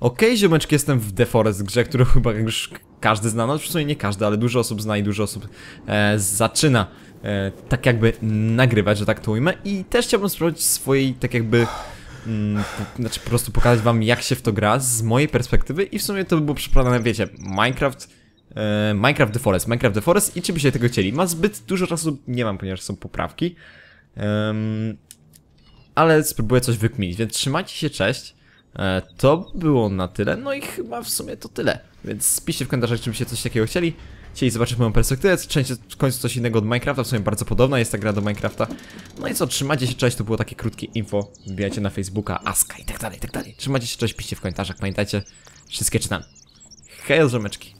Okej, ziomeczki, jestem w The Forest grze, którą chyba już każdy zna, no w sumie nie każdy, ale dużo osób zna i dużo osób e, zaczyna e, tak jakby nagrywać, że tak to ujmę i też chciałbym sprawdzić swojej tak jakby mm, po, znaczy po prostu pokazać wam jak się w to gra z mojej perspektywy i w sumie to by było przeprowadzone, wiecie, Minecraft e, Minecraft The Forest, Minecraft The Forest i czy byście tego chcieli? Ma zbyt dużo czasu, nie mam, ponieważ są poprawki Em, ale spróbuję coś wykminić, więc trzymajcie się, cześć To było na tyle, no i chyba w sumie to tyle. Więc piszcie w komentarzach, czy byście coś takiego chcieli. Chcieli zobaczyć moją perspektywę, część w końcu coś innego od Minecrafta, w sumie bardzo podobna jest ta gra do Minecrafta. No i co, trzymajcie się, cześć, to było takie krótkie info, wbijajcie na Facebooka, Aska i tak dalej, i tak dalej. Trzymajcie się, cześć, piszcie w komentarzach, pamiętajcie, wszystkie czytam. Hej, żomeczki.